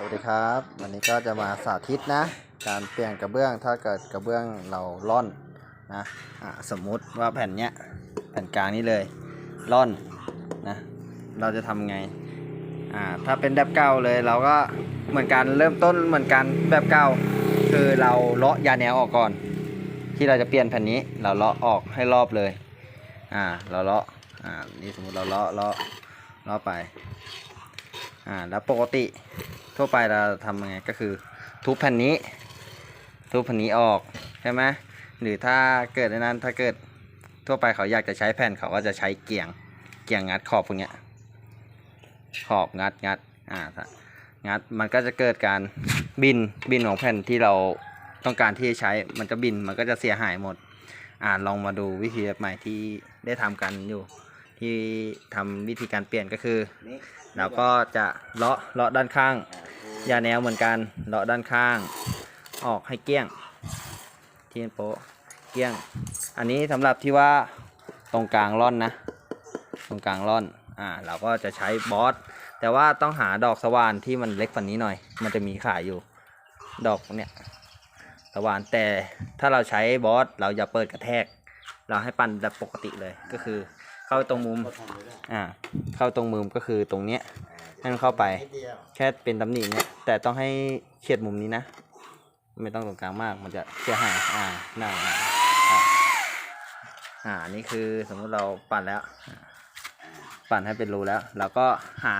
สวัสดีครับ วันนี้ก็จะมาสาธิตนะ การเปลี่ยนกระเบื้องถ้าเกิดกระเบื้องเราล่อนนะะสมมุติว่าแผ่นเนี้ยแผ่นกลางนี้เลยล่อนนะเราจะทำไงอ่าถ้าเป็นแบบเก่าเลยเราก็เหมือนกันเริ่มต้นเหมือนกันแบบเก่าคือเราเลาะยาแนวออกก่อน ที่เราจะเปลี่ยนแผ่นนี้เราเลาะออกให้รอบเลยอ่าเราเลาะอ่านี่สมมติเราเลาะเลาะเลาะไปอ่าแล้วปกติ ทั่วไปเราทำยังไงก็คือ ทุบแผ่นนี้ ทุบแผ่นนี้ออกใช่ไหมหรือถ้าเกิดในนั้นถ้าเกิดทั่วไปเขาอยากจะใช้แผ่นเขาก็จะใช้เกี่ยงเกี่ยงงัดขอบพวกเนี้ยขอบงัดงัดอ่าถ้างัดมันก็จะเกิดการบินบินของแผ่นที่เราต้องการที่จะใช้มันจะบินมันก็จะเสียหายหมด อ่าลองมาดูวิธีแบบใหม่ที่ได้ทำกันอยู่ ที่ทำวิธีการเปลี่ยนก็คือเราก็จะเลาะเลาะด้านข้าง ยาแนวเหมือนกันเลาะด้านข้าง ออกให้เกี้ยง ที่โปะเกี้ยง อันนี้สำหรับที่ว่าตรงกลางร่อนนะ ตรงกลางร่อนอ่าเราก็จะใช้บอสแต่ว่าต้องหาดอกสว่านที่มันเล็กกว่านี้หน่อย มันจะมีขายอยู่ ดอกเนี่ยสว่านแต่ถ้าเราใช้บอสเราอย่าเปิดกระแทก เราให้ปั่นแบบปกติเลยก็คือ เข้าตรงมุมอ่าเข้าตรงมุมก็คือตรงเนี้ยให้มันเข้าไปแค่เป็นตำหนิเนี่ย แต่ต้องให้เฉียดมุมนี้นะ ไม่ต้องตรงกลางมากมันจะเสียหายอ่าหน้าอ่าอ่านี่คือสมมุติเราปั่นแล้ว ปั่นให้เป็นรูแล้วเราก็หา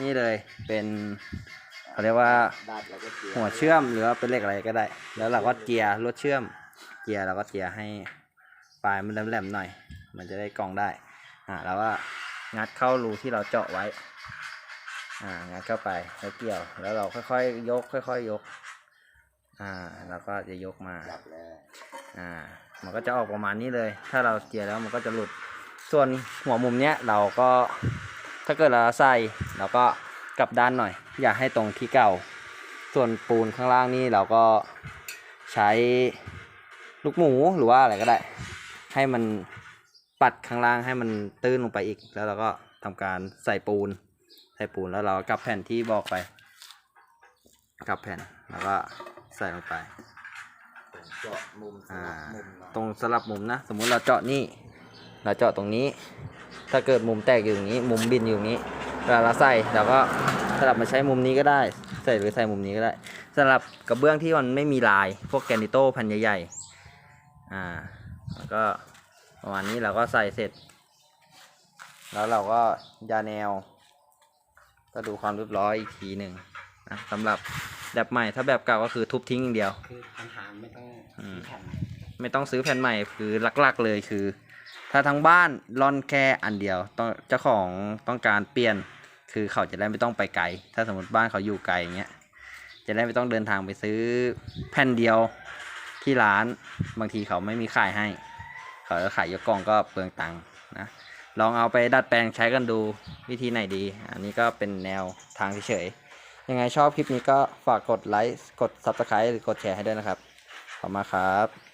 นี่เลยเป็นเขาเรียกว่าหัวเชื่อมหรือว่าเป็นเหล็กอะไรก็ได้ แล้วเราก็เจียรวดเชื่อม เจียเราก็เจียให้ปลายมันแหลมๆหน่อย มันจะได้กองได้ อ่าแล้วก็งัดเข้ารูที่เราเจาะไว้ อ่างัดเข้าไปแล้วเกี่ยว แล้วเราค่อยๆยก ค่อยๆยก อ่าแล้วก็จะยกมาอ่า มันก็จะออกประมาณนี้เลย ถ้าเราเจียแล้วมันก็จะหลุด ส่วนหัวมุมเนี้ยเราก็ ถ้าเกิดเราใส่เราก็กลับด้านหน่อย อย่าให้ตรงที่เก่า ส่วนปูนข้างล่างนี่เราก็ใช้ลูกหมูหรือว่าอะไรก็ได้ ให้มันปัดข้างล่างให้มันตื้นลงไปอีก แล้วเราก็ทำการใส่ปูน ใส่ปูนแล้วเราก็กลับแผ่นที่บอกไปกลับแผ่นแล้วก็ใส่ลงไป เจาะมุมสอ่า ลับมุมเนาะตรงสลับมุมนะ สมมุติเราเจาะนี่ เราเจาะตรงนี้ ถ้าเกิดมุมแตกอยู่อย่างนี้ มุมบินอยู่อย่างนี้เวลาเราใส่เราก็สลับมาใช้มุมนี้ก็ได้ ใส่หรือใส่มุมนี้ก็ได้สำหรับกระเบื้องที่มันไม่มีลาย พวกแกรนิโต้แผ่นใหญ่ๆ อ่า แล้วก็ประมาณนี้เราก็ใส่เสร็จ แล้วเราก็ยาแนว ก็ดูความเรียบร้อยอีกทีหนึ่งนะสำหรับแบบใหม่ถ้าแบบเก่าก็คือทุบทิ้งอย่างเดียว คือปัญหาไม่ต้องอืม แผ่นไม่ต้องซื้อแผ่นใหม่คือหลักๆเลยคือ ถ้าทั้งบ้านร่อนแค่อันเดียวต้องเจ้าของต้องการเปลี่ยน คือเขาจะได้ไม่ต้องไปไกล ถ้าสมมติบ้านเขาอยู่ไกลอย่างเงี้ยจะได้ไม่ต้องเดินทางไปซื้อแผ่นเดียวที่ร้าน บางทีเขาไม่มีขายให้ เขาจะขายยกกล่องก็เปลืองตังค์นะ ลองเอาไปดัดแปลงใช้กันดูวิธีไหนดี อันนี้ก็เป็นแนวทางเฉยๆยังไงชอบคลิปนี้ก็ฝากกดไลค์กด Subscribe หรือกดแชร์ให้ด้วยนะครับขอบคุณมากครับ